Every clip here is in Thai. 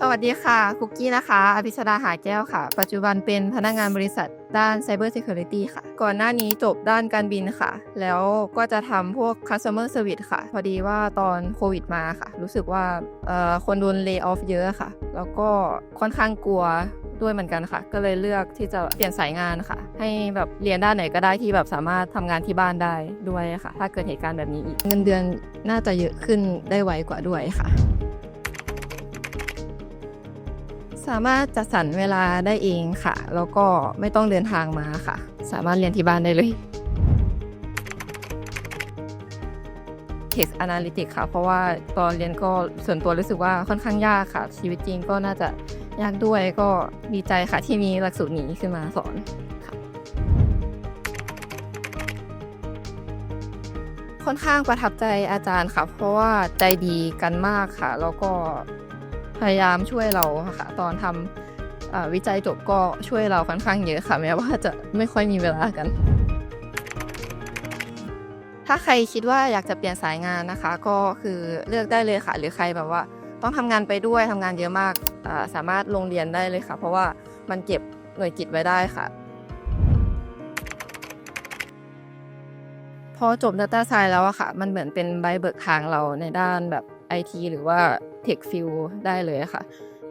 สวัสดีค่ะ คุกกี้นะคะ อภิชดาหาแก้วค่ะ ปัจจุบันเป็นพนักงานบริษัทด้าน Cyber Security ค่ะ ก่อนหน้านี้จบด้านการบินค่ะ แล้วก็จะทำพวก Customer Service ค่ะ พอดีว่าตอนโควิดมาค่ะ รู้สึกว่าคนโดน lay off เยอะค่ะ แล้วก็ค่อนข้างกลัวด้วยเหมือนกันค่ะ ก็เลยเลือกที่จะเปลี่ยนสายงานค่ะ ให้แบบเรียนด้านไหนก็ได้ที่แบบสามารถทำงานที่บ้านได้ด้วยค่ะ ถ้าเกิดเหตุการณ์แบบนี้อีก เงินเดือนน่าจะเยอะขึ้นได้ไวกว่าด้วยค่ะ สามารถจัดสรรเวลาได้เองค่ะ แล้วก็ไม่ต้องเดินทางมาค่ะ สามารถเรียนที่บ้านได้เลย Text Analytics ค่ะ เพราะว่าตอนเรียนก็ส่วนตัวรู้สึกว่าค่อนข้างยากค่ะ ชีวิตจริงก็น่าจะยากด้วยก็ดีใจค่ะที่มีหลักสูตรนี้ขึ้นมาสอนค่ะค่อนข้างประทับใจอาจารย์ค่ะ เพราะว่าใจดีกันมากค่ะ แล้วก็ พยายามช่วยเราค่ะตอนทำวิจัยจบก็ช่วยเราค่อนข้างเยอะค่ะแม้ว่าจะไม่ค่อยมีเวลากัน ถ้าใครคิดว่าอยากจะเปลี่ยนสายงานนะคะ ก็คือเลือกได้เลยค่ะ หรือใครแบบว่า ต้องทำงานไปด้วยทำงานเยอะมากสามารถลงเรียนได้เลยค่ะ เพราะว่ามันเก็บหน่วยกิตไว้ได้ค่ะพอจบ Data Science แล้วอะค่ะ มันเหมือนเป็นใบเบิกทางเราในด้านแบบ IT หรือว่า เทคฟิลได้เลยค่ะ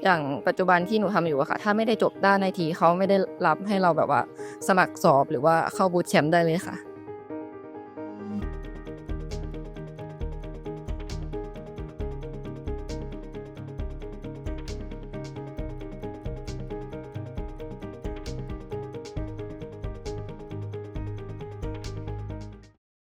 อย่างปัจจุบันที่หนูทำอยู่อะค่ะ ถ้าไม่ได้จบด้านทีเขาไม่ได้รับให้เราแบบว่าสมัครสอบหรือว่าเข้าบูตแชมป์ได้เลยค่ะ